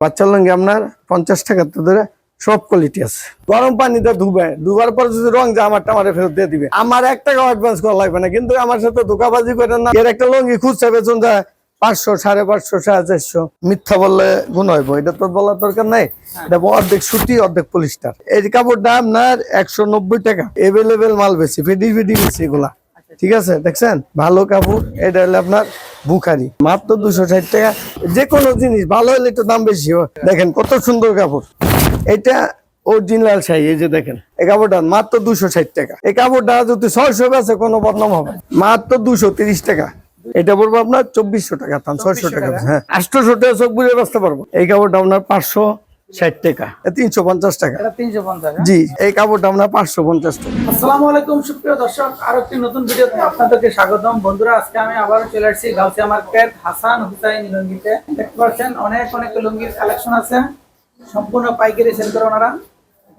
বাচ্চা লঙ্গি আপনার পঞ্চাশ টাকা তো ধরে সব কোয়ালিটি আছে। গরম পানিতে ধুবে ধুবার পর যদি রং যায় আমার টামারে ফেরত দিয়ে দিবে। আমার এক টাকা অ্যাডভান্স করা লাগবে না কিন্তু আমার সাথে ধোকাবাজি করে না। এর একটা লঙ্গি খুঁজছে বেতন যায় পাঁচশো সাড়ে পাঁচশো সাড়ে চারশো। মিথ্যা বললে গুণ হইব এটা তো বলার দরকার নাই। এটা অর্ধেক সুতি অর্ধেক পলিস্টার এই কাপড়টা আপনার একশো নব্বই টাকা। এভেলেবেল মাল বেশি ফেডি ফেডি বেশি এগুলা। ঠিক আছে? দেখছেন? ভালো কাপড় এটা হলো আপনার বুখারি। মাত্র দুশো ষাট টাকা। যে কোনো জিনিস ভালো হলে একটু দাম বেশি হয়। দেখেন কত সুন্দর কাপড়। এটা অরিজিনাল শাড়ি এই যে দেখেন। এই কাপড়টা মাত্র দুশো ষাট টাকা। এই কাপড়টা যদি ছয়শো আছে কোনো বদনাম হবে মাত্র দুশো তিরিশ টাকা। এটা বলব আপনার চব্বিশশো টাকা ছয়শো টাকা। হ্যাঁ। আটশোশো টাকা চোখ বুঝে বাঁচতে পারব। এই কাপড়টা আপনার পাঁচশো ষাট টাকা। তিনশো পঞ্চাশ টাকা। তিনশো পঞ্চাশ হ্যাঁ? জি এই কাপড়টা আপনার পাঁচশো পঞ্চাশ টাকা। আসসালামু আলাইকুম সুপ্রিয় দর্শক আরও একটি নতুন ভিডিওতে আপনাদেরকে স্বাগতম। বন্ধুরা আজকে আমি আবার চলে আসছি গাউসিয়া মার্কেট হাসান হুসাইন লুঙ্গিতে। দেখতে পাচ্ছেন অনেক অনেক লুঙ্গির কালেকশন আছে। সম্পূর্ণ পাইকারি সেল করে ওনারা।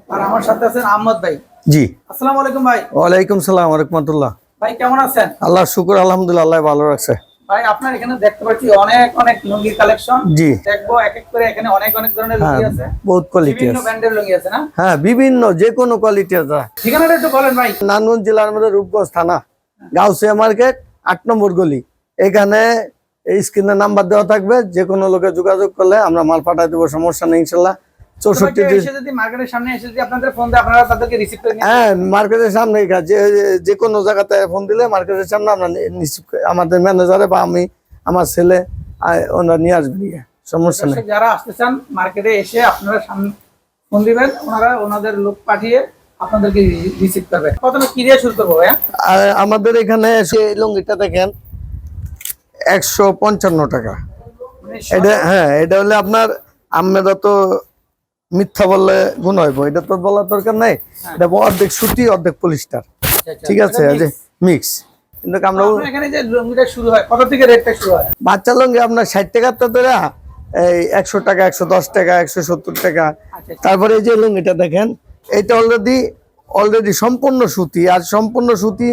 আর আমার সাথে আছেন আহমদ ভাই। জি। আসসালামু আলাইকুম ভাই। ওয়ালাইকুম সালাম রহমতুল্লাহ। ভাই কেমন আছেন? আল্লাহ শুকুর আলহামদুলিল্লাহ আল্লাহ ভালো রাখছে। ভাই আপনার এখানে দেখতে পাচ্ছি অনেক অনেক লুঙ্গির কালেকশন। জি। দেখব এক এক করে এখানে অনেক অনেক ধরনের লুঙ্গি আছে। বহুত কোয়ালিটি বিভিন্ন আছে। ব্র্যান্ডের লুঙ্গি আছে না? হ্যাঁ বিভিন্ন যে কোনো কোয়ালিটি আছে। ঠিকানাটা একটু বলেন ভাই। নানগঞ্জ জেলার মধ্যে রূপগঞ্জ থানা গাউসিয়া মার্কেট আট নম্বর গলি। এখানে এই স্ক্রিনের নাম্বার দেওয়া থাকবে যে কোনো লোকে যোগাযোগ করলে আমরা মাল পাঠাই দেবো সমস্যা নেই ইনশাল্লাহ। চৌষট্টি যদি মার্কেটের সামনে এসে যদি আপনাদের ফোন দেয় আপনারা তাদেরকে রিসিভ করে হ্যাঁ মার্কেটের সামনে যে যে কোনো জায়গাতে ফোন দিলে মার্কেটের সামনে আমরা নি- আমাদের ম্যানেজারে বা আমি আমার ছেলে ওনারা নিয়ে আসবে সমস্যা নেই। যারা আসতে চান মার্কেটে এসে আপনারা সামনে ফোন দিবেন ওনারা ওনাদের লোক পাঠিয়ে আপনাদেরকে রিসিভ করবে। প্রথমে কি দিয়ে শুরু করব আমাদের এখানে এসে লুঙ্গিটা দেখেন একশো পঞ্চান্ন টাকা। মানে এটা হ্যাঁ এটা হলে আপনার আমরা তো মিথ্যা বললে গুণ হইব। এটা তো বলার দরকার নাই। এটা অর্ধেক সুতি অর্ধেক পলিস্টার। আচ্ছা, আচ্ছা। ঠিক আছে মিক্স কিন্তু আমরা আপনার এখানে যে লুঙ্গিটা শুরু হয় কত থেকে রেটটা শুরু হয়? বাচ্চা লুঙ্গি আপনার ষাট টাকার তো ধরে এই একশো টাকা একশো দশ টাকা একশো সত্তর টাকা। আচ্ছা তারপরে এই যে লুঙ্গিটা দেখেন এটা অলরেডি অলরেডি সম্পূর্ণ সুতি আর সম্পূর্ণ সুতি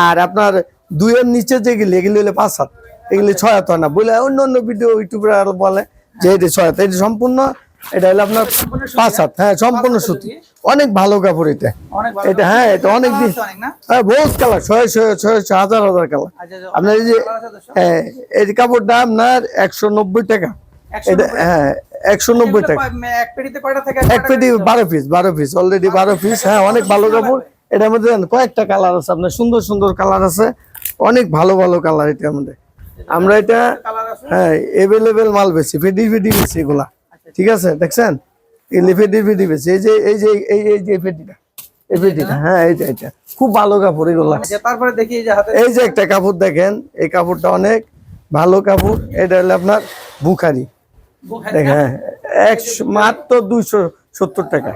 আর আপনার দুইয়ের নিচে যেগুলি এগুলি হলে পাঁচ হাত এগুলি ছয় হাত হয় না। বলে অন্য অন্য ভিডিও ইউটিউবে আরও বলে যে এটা ছয় হাত এটা সম্পূর্ণ এটা হলো আপনার পাঁচ হাত হ্যাঁ সম্পূর্ণ সুতি। অনেক ভালো কাপড় এটা। এটা হ্যাঁ এটা অনেক দিন হ্যাঁ বহুত কালার ছয় ছয় ছয় হাজার হাজার কালার আচ্ছা আচ্ছা, আপনার এই যে। হ্যাঁ এই কাপড়টা আপনার একশো নব্বই টাকা। এটা হ্যাঁ একশো নব্বই টাকা। এক পেটি বারো পিস বারো পিস অলরেডি বারো পিস হ্যাঁ অনেক ভালো কাপড়। এটার মধ্যে কয়েকটা কালার আছে আপনার সুন্দর সুন্দর কালার আছে। অনেক ভালো ভালো কালার মধ্যে। আমরা এটা হ্যাঁ এভেলেবেল মাল বেশি ফেডি ফেডি বেশি এগুলা। ঠিক আছে? দেখছেন? বেশি এই যে এই যে এই এই যে এই ফেডিটা হ্যাঁ এটা খুব ভালো কাপড় এগুলা আচ্ছা, তারপরে দেখি এই যে হাতে এই যে একটা কাপড় দেখেন এই কাপড়টা অনেক ভালো কাপড়। এটা হলো আপনার বুখারি। হ্যাঁ একশো মাত্র দুইশো সত্তর টাকা।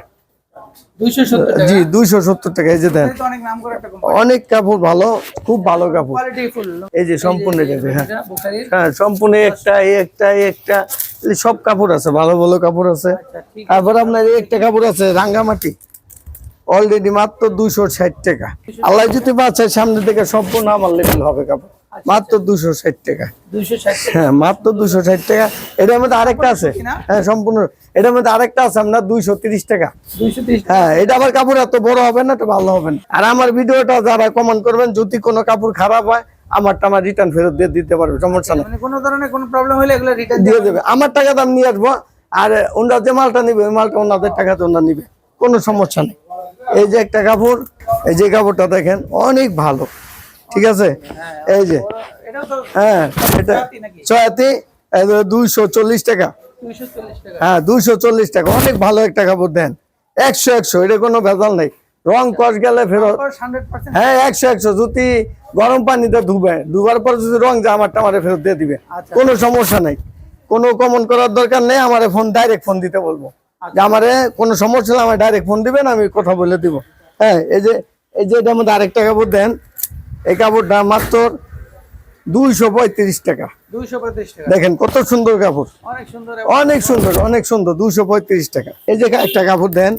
270 জি দুইশো সত্তর টাকা এই যে দেন অনেক কাপড় ভালো খুব ভালো কাপড়। এই যে সম্পূর্ণ হ্যাঁ। হ্যাঁ সম্পূর্ণ একটা এই একটা এই একটা সব কাপড় আছে ভালো ভালো কাপড় আছে। আচ্ছা তারপর আপনার একটা কাপড় আছে রাঙ্গামাটি। অলরেডি মাত্র দুইশো ষাট টাকা। আল্লাহ যদি বাচ্চার সামনে থেকে সম্পূর্ণ আমার লেভেল হবে কাপড়। মাত্র দুশো ষাট টাকা। হ্যাঁ মাত্র দুশো ষাট টাকা। এটার মধ্যে আরেকটা আছে। হ্যাঁ সম্পূর্ণ। এটার মধ্যে আরেকটা আছে আপনার দুইশো তিরিশ টাকা। 230 টাকা। হ্যাঁ এটা আবার কাপড় এত বড় হবে না তো ভালো হবে না। আর আমার ভিডিওটা যারা কমেন্ট করবেন যদি কোনো কাপড় খারাপ হয় আমার রিটার্ন ফেরত দিয়ে দিতে পারবে সমস্যা নেই। মানে কোনো ধরনের কোনো প্রবলেম হলে এগুলো রিটার্ন দিয়ে দেবে। আমার টাকা দাম নিয়ে আসব আর ওনারা যে মালটা নিবে ওই মালটা ওনাদের টাকাতে ওনারা নিবে কোনো সমস্যা নেই। এই যে একটা কাপড় এই যে কাপড়টা দেখেন অনেক ভালো ঠিক আছে? এই যে হ্যাঁ এটা ছয়াতি দুইশো চল্লিশ টাকা। 240 টাকা। হ্যাঁ দুইশো চল্লিশ টাকা অনেক ভালো একটা কাপড় দেন। একশো একশো এটা কোনো ভেজাল নেই। রং কস গেলে ফেরত হ্যাঁ একশো একশো। যদি গরম পানিতে ধুবে ধুবার পর যদি রং যায় আমার টামারে ফেরত দিয়ে দিবে। আচ্ছা। কোনো সমস্যা নেই। কোনো কমন করার দরকার নেই আমারে ফোন ডাইরেক্ট ফোন দিতে বলব। যে আমারে কোনো সমস্যা হলে আমার ডাইরেক্ট ফোন দিবেন আমি কথা বলে দিব। হ্যাঁ এই যে এই যে এটার মধ্যে আরেকটা কাপড় দেন। এই কাপড়টা মাত্র দুইশো পঁয়ত্রিশ টাকা। 235 টাকা। দেখেন কত সুন্দর কাপড়। অনেক সুন্দর অনেক সুন্দর অনেক সুন্দর দুশো পঁয়ত্রিশ টাকা। এই যে একটা কাপড় দেন।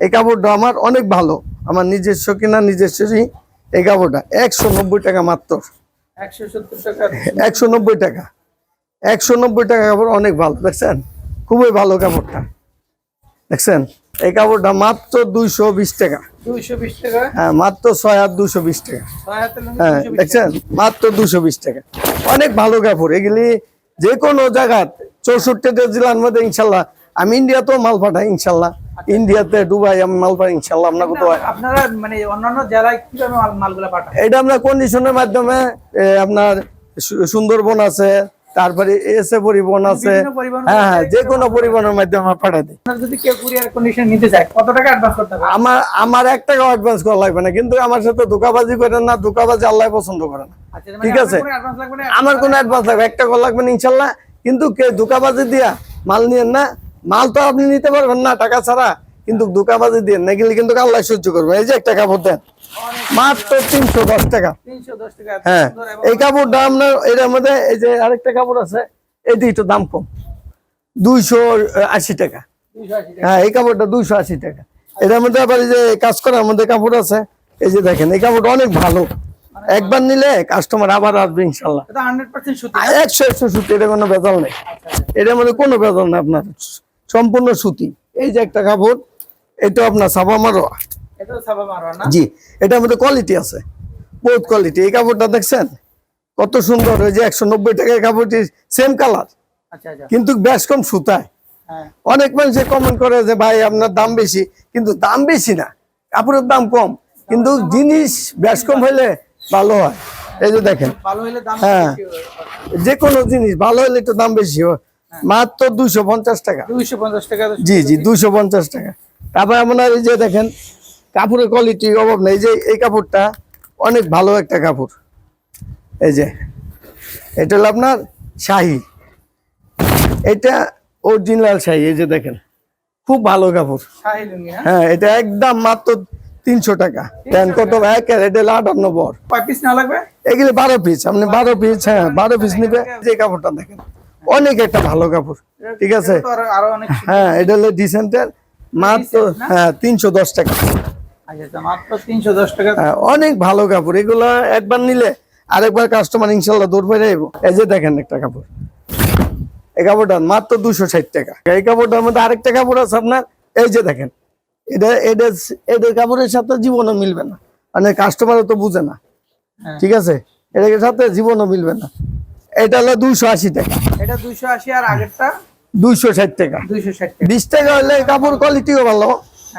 এই কাপড়টা আমার অনেক ভালো। আমার নিজস্ব কিনা নিজস্বই এই কাপড়টা। একশো নব্বই টাকা মাত্র। 170 টাকা। একশো নব্বই টাকা। একশো নব্বই টাকা কাপড় অনেক ভালো দেখছেন? খুবই ভালো কাপড়টা। দেখছেন? এই কাপড়টা মাত্র দুইশো বিশ টাকা। দুইশো বিশ টাকা? হ্যাঁ মাত্র ছয় হাত দুশো বিশ টাকা। হ্যাঁ দেখছেন? মাত্র দুশো বিশ টাকা। অনেক ভালো কাপড়। এগুলি যে কোনো জায়গায় চৌষট্টিটা জেলার মধ্যে ইনশাল্লাহ আমি ইন্ডিয়াতেও মাল পাঠাই ইনশাল্লাহ। ইন্ডিয়াতে ডুবাই আমি মাল পাঠাই ইনশাল্লাহ আপনার কোথাও আপনারা মানে অন্যান্য জেলায় কীভাবে মালগুলো পাঠান? এটা আমরা কন্ডিশনের মাধ্যমে আপনার সুন্দরবন আছে তারপরে এসে পরিবহন আছে। হ্যাঁ হ্যাঁ যে কোনো পরিবহনের মাধ্যমে আমরা পাঠাই দিই। যদি কেউ কুরিয়ার কন্ডিশন নিতে চায় কত টাকা অ্যাডভান্স করতে হবে? আমার আমার এক টাকা অ্যাডভান্স করা লাগবে না কিন্তু আমার সাথে ধোকাবাজি করেন না ধোকাবাজি আল্লাহ পছন্দ করে না আচ্ছা ঠিক আছে। অ্যাডভান্স লাগবে না? আমার কোনো অ্যাডভান্স লাগবে একটা কল লাগবে না ইনশাল্লাহ। কিন্তু কে ধোকাবাজি দিয়া মাল নিয়েন না মাল তো আপনি নিতে পারবেন না টাকা ছাড়া। কিন্তু ধোকাবাজি দিয়ে না গেলে কিন্তু আল্লাহ সহ্য করবে। এই যে একটা কাপড় দেন মাত্র তিনশো দশ টাকা। হ্যাঁ এই কাপড়টা আপনার এটার মধ্যে এই যে আরেকটা কাপড় আছে এটি একটু দাম কম। দুইশো আশি টাকা। হ্যাঁ এই কাপড়টা দুইশো আশি টাকা। এটার মধ্যে আবার এই যে কাজ করার মধ্যে কাপড় আছে এই যে দেখেন এই কাপড়টা অনেক ভালো। একবার নিলে কাস্টমার আবার আসবে ইনশাল্লাহ এটা 100% সুতি। আর একশো একশো সুতি এটা কোনো বেজাল নেই। এটার মধ্যে কোনো বেজাল নেই আপনার। সম্পূর্ণ সুতি। এই যে একটা কাপড় এটা আপনার সাবা মারোয়া। জি এটার মধ্যে কোয়ালিটি আছে। বহুত কোয়ালিটি এই কাপড়টা দেখছেন? কত সুন্দর। ওই যে একশো নব্বই টাকার কাপড়টি সেম কালার আচ্ছা আচ্ছা। কিন্তু বেশ কম সুতায়। হ্যাঁ। অনেক মানুষে কমেন্ট করে যে ভাই আপনার দাম বেশি। কিন্তু দাম বেশি না। কাপড়ের দাম কম। কিন্তু জিনিস বেশ কম হইলে ভালো হয়। এই যে দেখেন। ভালো হলে দাম হ্যাঁ। যে কোনো জিনিস ভালো হলে একটু দাম বেশি হয়। মাত্র দুইশো পঞ্চাশ টাকা। 250 টাকা জি জি দুইশো পঞ্চাশ টাকা। তারপরে আপনার এই যে দেখেন কাপড়ের কোয়ালিটি অভাব নেই। যে এই কাপড়টা অনেক ভালো একটা কাপড়। এই যে এটা হলো আপনার শাহি। এটা অরিজিনাল শাহি এই যে দেখেন। খুব ভালো কাপড়। হ্যাঁ? হ্যাঁ এটা একদম মাত্র তিনশো টাকা। দেন কত এক এটা হলো আটান্ন বর। পিস না লাগবে? এগুলি বারো পিস আপনি বারো পিস হ্যাঁ বারো পিস নিবে। যে কাপড়টা দেখেন। অনেক একটা ভালো কাপড় ঠিক আছে। হ্যাঁ এটা হলো ডিসেন্টের মাত্র হ্যাঁ তিনশো দশ টাকা। আচ্ছা আচ্ছা মাত্র 310 টাকা। হ্যাঁ, অনেক ভালো কাপড় এগুলো একবার নিলে আরেকবার কাস্টমার ইনশাল্লাহ দৌড় যাব এই যে দেখেন একটা কাপড়। এই কাপড়টা মাত্র দুশো ষাট টাকা। এই কাপড়টার মধ্যে আরেকটা কাপড় আছে আপনার এই যে দেখেন। এটা এটা এদের কাপড়ের সাথে জীবনও মিলবে না। মানে কাস্টমারও তো বুঝে না। হ্যাঁ। ঠিক আছে? এটার সাথে জীবনও মিলবে না। এটা হলো দুইশো আশি টাকা। এটা 280 আর আগেরটা? দুইশো ষাট টাকা। 260 টাকা। বিশ টাকা হলে কাপড় কোয়ালিটিও ভালো।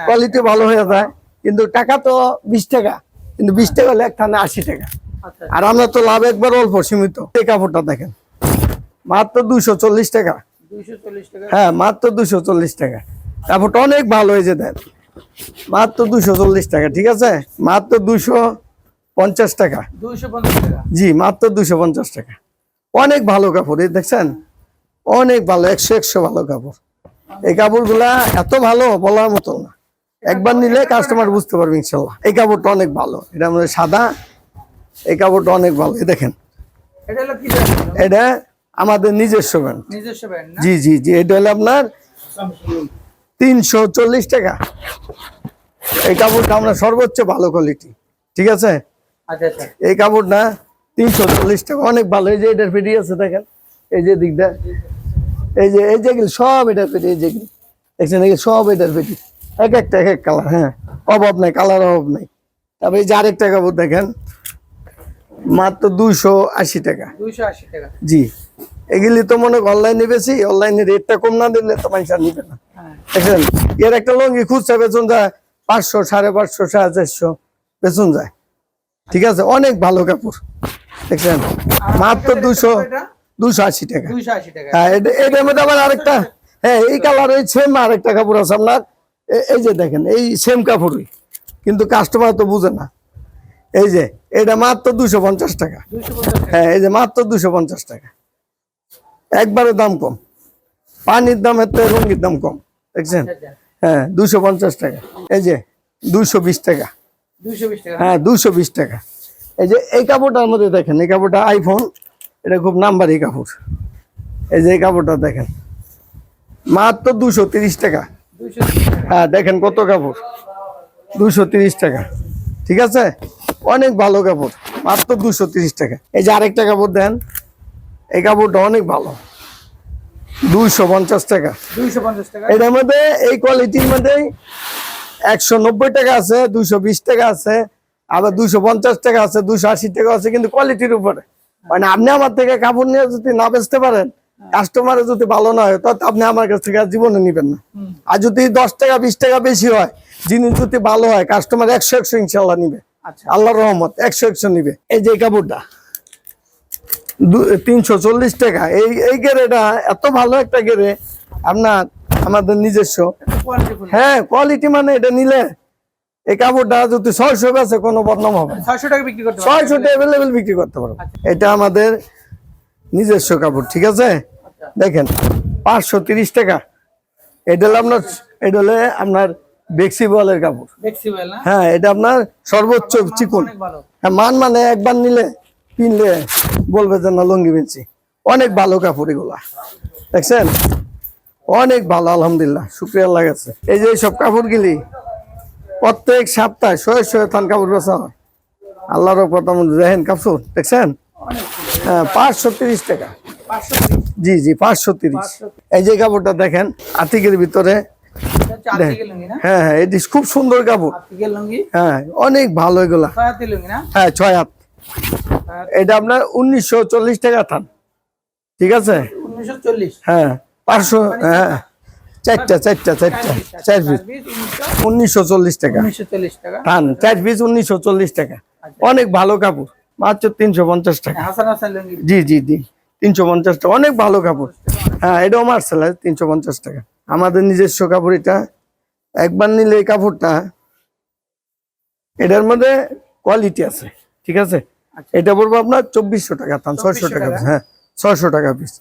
কোয়ালিটি ভালো হয়ে যায়। কিন্তু টাকা তো বিশ টাকা। কিন্তু বিশ টাকা হলে একখানে আশি টাকা। আচ্ছা। আর আমরা তো লাভ একবার অল্প সীমিত। এই কাপড়টা দেখেন। মাত্র দুশো চল্লিশ টাকা। 240 টাকা। হ্যাঁ মাত্র দুশো চল্লিশ টাকা। কাপড়টা অনেক ভালো হয়েছে দেন মাত্র দুশো চল্লিশ টাকা ঠিক আছে? মাত্র দুশো পঞ্চাশ টাকা। 250 টাকা। জি মাত্র দুশো পঞ্চাশ টাকা। অনেক ভালো কাপড় এই দেখছেন? অনেক ভালো একশো একশো ভালো কাপড়। এই কাপড়গুলা এত ভালো বলার মতো না। একবার নিলে কাস্টমার বুঝতে পারবে ইনশাল্লাহ। এই কাপড়টা অনেক ভালো। এটা আমাদের সাদা। এই কাপড়টা অনেক ভালো। এই দেখেন। এটা আমাদের নিজস্ব না? জি জি জি। এটা হলো আপনার তিনশো চল্লিশ টাকা। এই কাপড়টা আমরা সর্বোচ্চ ভালো কোয়ালিটি ঠিক আছে? আচ্ছা আচ্ছা। এই কাপড়টা তিনশো চল্লিশ টাকা অনেক ভালো। এই যে এটার পেটি আছে দেখেন এই যে দিকটা এই যে এই যেগুলো সব এটার পেটি এই যেগুলো দেখছেন এগুলো সব এটার পেটি এক একটা এক এক কালার হ্যাঁ অভাব নাই কালার অভাব নাই। তারপরে এই যে আরেকটা কাপড় দেখেন মাত্র দুশো আশি টাকা। 280 টাকা। জি। এগুলি তো মনে হয় অনলাইনে বেশি অনলাইনে রেটটা কম না দিলে তো মানুষ আর নিবে না। হ্যাঁ। দেখছেন এর একটা লঙ্গি খুচরা বেতন যায় পাঁচশো সাড়ে পাঁচশো সাড়ে চারশো বেতন যায়। ঠিক আছে অনেক ভালো কাপড়। দেখছেন? মাত্র দুশো দুশো আশি টাকা। হ্যাঁ এটা- এটার মধ্যে আবার আরেকটা হ্যাঁ এই কালার ওই সেম আরেকটা কাপড় আছে আপনার। এই যে দেখেন এই সেম কাপড়ই। কিন্তু কাস্টমার তো বুঝে না। এই যে এটা মাত্র দুশো পঞ্চাশ টাকা। হ্যাঁ এই যে মাত্র দুশো পঞ্চাশ টাকা। একবারে দাম কম। পানির দাম এত রঙির দাম কম। দেখছেন? আচ্ছা, আচ্ছা। হ্যাঁ দুশো পঞ্চাশ টাকা। এই যে দুশো বিশ টাকা। হ্যাঁ দুশো বিশ টাকা। এই যে এই কাপড়টার মধ্যে দেখেন এই কাপড়টা আইফোন এটা খুব নাম্বারি কাপড়। এই যে এই কাপড়টা দেখেন মাত্র দুশো তিরিশ টাকা। হ্যাঁ দেখেন কত কাপড় দুশো তিরিশ টাকা। ঠিক আছে? অনেক ভালো কাপড় মাত্র দুশো তিরিশ টাকা। এই যে আরেকটা কাপড় দেন এই কাপড়টা অনেক ভালো। দুইশো পঞ্চাশ টাকা। দুইশো পঞ্চাশ টাকা। এটার মধ্যে এই কোয়ালিটির মধ্যে একশো নব্বই টাকা আছে দুইশো বিশ টাকা আছে আবার দুইশো পঞ্চাশ টাকা আছে দুইশো আশি টাকা আছে কিন্তু কোয়ালিটির উপরে। মানে আপনি আমার থেকে কাপড় নিয়ে যদি না বেচতে পারেন কাস্টমারে যদি ভালো না হয় তাহলে আপনি আমার কাছ থেকে আর জীবনে নিবেন না। আর যদি দশ টাকা বিশ টাকা বেশি হয় জিনিস যদি ভালো হয় কাস্টমার একশো একশো ইনশাল্লাহ নিবে। আচ্ছা। আল্লাহর রহমত একশো একশো নিবে। এই যে কাপড়টা তিনশো চল্লিশ টাকা। এই এই গেরেটা এত ভালো একটা গেরে আপনার আমাদের নিজস্ব। হ্যাঁ কোয়ালিটি মানে এটা নিলে এই কাপড়টা যদি ছয়শো বেছে কোনো বদনাম হবে। ছয়শো টাকা বিক্রি করতে ছয়শো অ্যাভেলেবেল বিক্রি করতে পারব। এটা আমাদের নিজস্ব কাপড় ঠিক আছে? আচ্ছা। দেখেন পাঁচশো তিরিশ টাকা। এটা হলো আপনার এটা হলে আপনার বেক্সি বলের কাপড় হ্যাঁ এটা আপনার সর্বোচ্চ চিকুন। হ্যাঁ মান মানে একবার নিলে কিনলে বলবে যে না লঙ্গি বেঞ্চি অনেক ভালো কাপড় এগুলা। দেখছেন? অনেক ভালো আলহামদুলিল্লাহ। শুক্রিয়া লাগাচ্ছে এই যে সব কাপড় কাপড়গুলি প্রত্যেক সপ্তাহে শয়ে শয়ে থান কাপড় বেচা হয়। আল্লাহর কথা মতো দেখেন কাপড় দেখছেন? হ্যাঁ পাঁচশো তিরিশ টাকা। জি জি পাঁচশো তিরিশ। এই যে কাপড়টা দেখেন আতিকের ভিতরে। হ্যাঁ হ্যাঁ এটি খুব সুন্দর কাপড়। হ্যাঁ অনেক ভালো এগুলা। হ্যাঁ ছয় হাত। এটা আপনার উনিশশো চল্লিশ টাকা থান। ঠিক আছে? উনিশশো চল্লিশ। হ্যাঁ। পাঁচশো হ্যাঁ চারটা চারটা চারটা চার পিস। উনিশশো চল্লিশ টাকা। থান চার পিস উনিশশো চল্লিশ টাকা। অনেক ভালো কাপড় মাত্র তিনশো পঞ্চাশ টাকা। লুঙ্গি। জি জি জি তিনশো পঞ্চাশ টাকা। অনেক ভালো কাপড়। হ্যাঁ এটাও মার্শাল তিনশো পঞ্চাশ টাকা। আমাদের নিজস্ব কাপড় এটা। একবার নিলে এই কাপড়টা এটার মধ্যে কোয়ালিটি আছে ঠিক আছে? আচ্ছা। এটা পড়ব আপনার চব্বিশশো টাকা ছয়শো টাকা হ্যাঁ ছয়শো টাকা পিস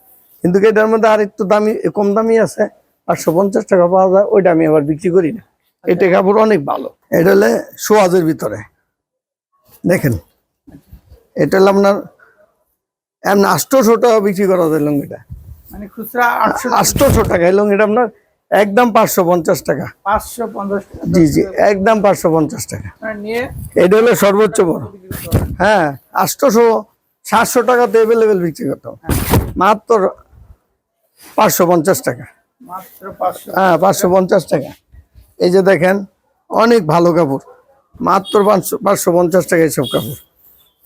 কিন্তু এটার মধ্যে আর একটু দামি কম দামি আছে পাঁচশো পঞ্চাশ টাকা পাওয়া যায় ওইটা আমি আবার বিক্রি করি না। এটা কাপড় অনেক ভালো। এটা হলে সোয়াজের ভিতরে। দেখেন এটা হলো আপনার এমন আষ্টশো টাকা বিক্রি করা যায় লুঙ্গিটা। মানে খুচরা আটশো আষ্টশো টাকা এই লুঙ্গিটা আপনার একদম পাঁচশো পঞ্চাশ টাকা। পাঁচশো পঞ্চাশ জি জি একদম পাঁচশো পঞ্চাশ টাকা। নিয়ে এটা হলো সর্বোচ্চ বড়। হ্যাঁ আষ্টশো সাতশো টাকাতে অ্যাভেলেবেল বিক্রি করতাম। মাত্র পাঁচশো পঞ্চাশ টাকা। হ্যাঁ পাঁচশো পঞ্চাশ টাকা। এই যে দেখেন অনেক ভালো কাপড়। মাত্র পাঁচশো পাঁচশো পঞ্চাশ টাকা এইসব কাপড়।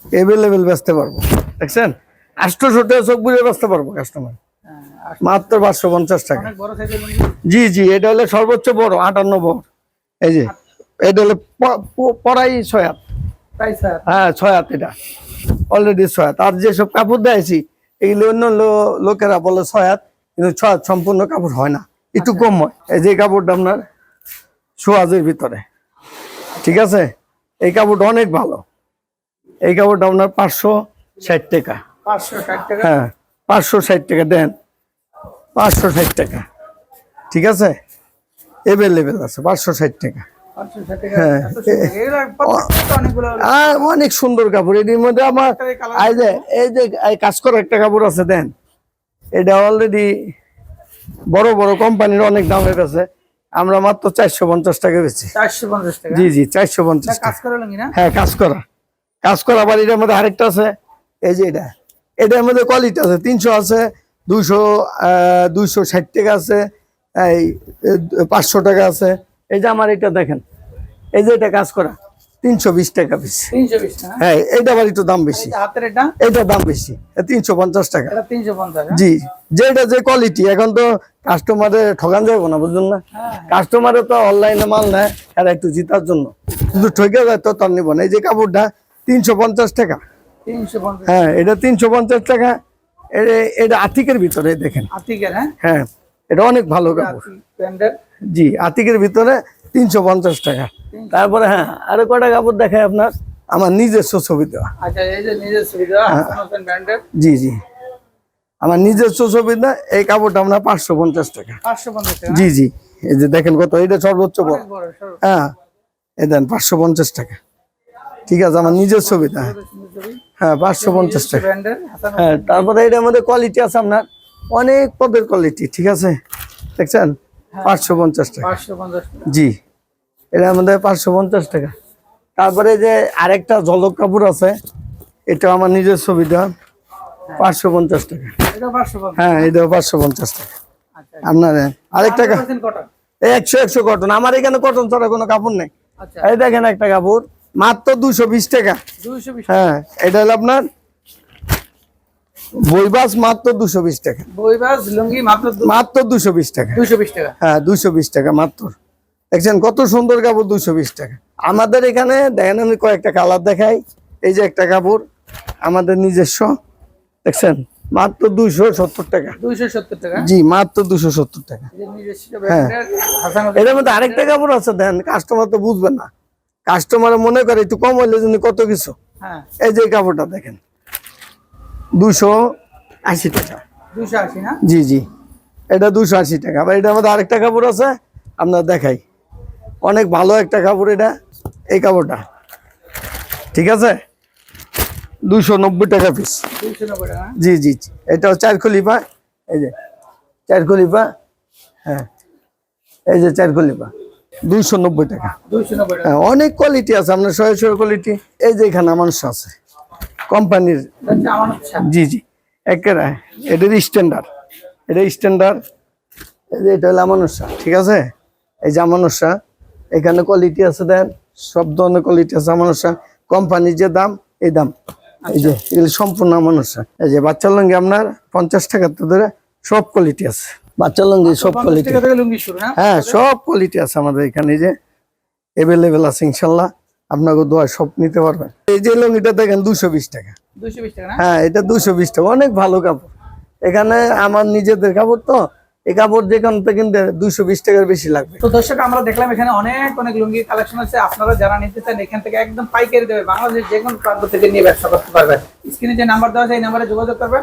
অ্যাভেলেবেল বেচতে পারব। দেখছেন? আষ্টশো টাকা চোখ বুঝে বেচতে পারব কাস্টমার হ্যাঁ, মাত্র পাঁচশো পঞ্চাশ টাকা। জি জি এটা হলে সর্বোচ্চ বড় আটান্ন বড়। এই যে এটা হলে পড়াই ছয় হাত। হ্যাঁ ছয় হাত এটা। অলরেডি ছয় হাত। আর যেসব কাপড় দেয়ছি এগুলো অন্য লোকেরা বলে ছয় হাত। কিন্তু সম্পূর্ণ কাপড় হয় না। একটু কম হয়। এই যে কাপড়টা আপনার সোয়াজের ভিতরে ঠিক আছে? এই কাপড়টা অনেক ভালো। এই কাপড়টা আপনার পাঁচশো ষাট টাকা। হ্যাঁ পাঁচশো ষাট টাকা দেন। পাঁচশো ষাট টাকা ঠিক আছে? এভেলেবেল আছে পাঁচশো ষাট টাকা। হ্যাঁ। অনেক সুন্দর কাপড়। এটির মধ্যে আমার এই যে এই যে এই কাজ করা একটা কাপড় আছে দেন। এটা অলরেডি বড় বড় কোম্পানির অনেক দাম হয়ে গেছে। আমরা মাত্র চারশো পঞ্চাশ টাকা বেছি জি জি চারশো পঞ্চাশ কাজ করা হ্যাঁ কাজ করা। কাজ করা আবার এটার মধ্যে আরেকটা আছে। এই যে এটা। এটার মধ্যে কোয়ালিটি আছে। তিনশো আছে দুইশো দুইশো ষাট টাকা আছে এই পাঁচশো টাকা আছে। এই যে আমার এটা দেখেন। এই যে এটা কাজ করা। তিনশো বিশ টাকা বিশ হ্যাঁ এটা আবার একটু দাম বেশি। এটা? দাম বেশি তিনশো পঞ্চাশ টাকা। হ্যাঁ? জি যেটা যে কোয়ালিটি এখন তো কাস্টমারে ঠকান যাব না বুঝলেন না? হ্যাঁ কাস্টমারে তো অনলাইনে মাল নেয় আর একটু জিতার জন্য। কিন্তু ঠকে যায় তো তার নিব না। এই যে কাপড়টা তিনশো পঞ্চাশ টাকা। হ্যাঁ এটা তিনশো পঞ্চাশ টাকা। এটা- এটা আতিকের ভিতরে দেখেন। হ্যাঁ? হ্যাঁ এটা অনেক ভালো কাপড়। জি আতিকের ভিতরে তিনশো পঞ্চাশ টাকা। তারপরে হ্যাঁ আরও কটা কাপড় দেখায় আপনার? আমার নিজস্ব ছবি দেওয়া আচ্ছা হ্যাঁ। জি জি। আমার নিজস্ব ছবি না এই কাপড়টা আপনার পাঁচশো পঞ্চাশ টাকা। জি জি। এই যে দেখেন কত এটা সর্বোচ্চ বড়। হ্যাঁ এই দেন পাঁচশো পঞ্চাশ টাকা। ঠিক আছে আমার নিজের ছবি না হ্যাঁ পাঁচশো পঞ্চাশ টাকা। হ্যাঁ তারপরে এটার মধ্যে কোয়ালিটি আছে আপনার। অনেক পদের কোয়ালিটি ঠিক আছে? দেখছেন? পাঁচশো পঞ্চাশ টাকা। পাঁচশো পঞ্চাশ টাকা। জি। এটার মধ্যে পাঁচশো পঞ্চাশ টাকা। তারপরে যে আরেকটা জলক কাপড় আছে এটা আমার নিজের ছবিটা পাঁচশো পঞ্চাশ টাকা। এটা হ্যাঁ এটা পাঁচশো পঞ্চাশ টাকা। আচ্ছা। আপনার আরেকটা কা- এই একশো একশো কটন আমার এখানে কটন ছাড়া কোনো কাপড় নেই। আচ্ছা। এই দেখেন একটা কাপড়। মাত্র দুশো বিশ টাকা। হ্যাঁ এটা হলো আপনার বইবাস মাত্র দুশো বিশ টাকা। বইবাস লুঙ্গি মাত্র মাত্র দুশো বিশ টাকা। দুইশো বিশ টাকা। হ্যাঁ দুশো বিশ টাকা মাত্র। দেখছেন কত সুন্দর কাপড় দুশো বিশ টাকা। আমাদের এখানে দেখেন আমি কয়েকটা কালার দেখাই। এই যে একটা কাপড় আমাদের নিজস্ব। দেখছেন? মাত্র দুশো সত্তর টাকা। দুইশো সত্তর টাকা? জি মাত্র দুশো সত্তর টাকা। হ্যাঁ। এটার মধ্যে আরেকটা কাপড় আছে দেন কাস্টমার তো বুঝবে না। কাস্টমার মনে করে একটু কম হইলে জন্য কত কিছু। হ্যাঁ। এই যে কাপড়টা দেখেন। দুশো আশি টাকা। দুইশো আশি না? জি জি। এটা দুশো আশি টাকা। আবার এটার মধ্যে আরেকটা কাপড় আছে আপনার দেখাই। অনেক ভালো একটা কাপড় এটা এই কাপড়টা। ঠিক আছে? দুশো নব্বই টাকা পিস? জি জি জি। এটাও চার খলিফা। এই যে চার খলিফা। হ্যাঁ এই যে চার খলিফা। দুইশো নব্বই টাকা। নব্বই হ্যাঁ অনেক কোয়ালিটি আছে আপনার শয়ে কোয়ালিটি এই যে এখানে মানুষ আছে। কোম্পানির আচ্ছা জি জি। একেবারে। এটার স্ট্যান্ডার্ড এটা স্ট্যান্ডার্ড এই যে এটা হলো আমানুষা ঠিক আছে? এই যে আমানুষা এখানে কোয়ালিটি আছে দেন সব ধরনের কোয়ালিটি আছে আমানুষা। কোম্পানির যে দাম এই দাম। এই যে এগুলো সম্পূর্ণ আমানুষা। এই যে বাচ্চার লঙ্গি আপনার পঞ্চাশ টাকা তো ধরে সব কোয়ালিটি আছে। বাচ্চার লঙ্গি সব কোয়ালিটি টাকা থেকে লুঙ্গি শুরু না? হ্যাঁ সব কোয়ালিটি আছে আমাদের এখানে যে। অ্যাভেলেবেল আছে ইনশাল্লাহ। আপনাকে দোয়া সব নিতে পারবেন। এই যে লঙ্গিটা দেখেন দুশো বিশ টাকা। হ্যাঁ এটা দুশো বিশ টাকা। অনেক ভালো কাপড়। এখানে আমার নিজেদের কাপড় তো এই কাপড় যেখান থেকে দুশো বিশ টাকার বেশি লাগবে। তো দর্শক আমরা দেখলাম এখানে অনেক অনেক লুঙ্গি কালেকশন আছে। আপনারা যারা নিতে চান এখান থেকে একদম পাইকারি দেবে বাংলাদেশের যে কোনো প্রান্ত থেকে নিয়ে ব্যবসা করতে পারবেন। স্ক্রিনে যে নাম্বার দেওয়া আছে এই নাম্বারে যোগাযোগ করবেন।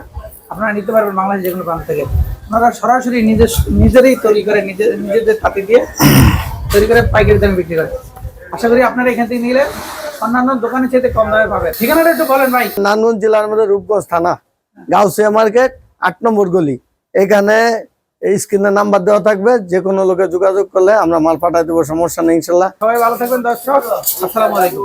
আপনারা নিতে পারবেন বাংলাদেশের যে কোনো প্রান্ত থেকে। আপনারা সরাসরি নিজের নিজেরই তৈরি করে নিজের নিজেদের হাতে দিয়ে তৈরি করে পাইকারি দামে বিক্রি করে আশা করি আপনারা এখান থেকে নিলে অন্যান্য দোকানের চাইতে কম দামে পাবেন। ঠিকানাটা একটু বলেন ভাই। নারায়ণগঞ্জ জেলার মধ্যে রূপগঞ্জ থানা গাউসিয়া মার্কেট আট নম্বর গলি। এখানে এই স্ক্রিনের নাম্বার দেওয়া থাকবে যে কোনো লোকে যোগাযোগ করলে আমরা মাল পাঠাই দেবো সমস্যা নেই ইনশাল্লাহ। সবাই ভালো থাকবেন দর্শক। আসসালামু আলাইকুম।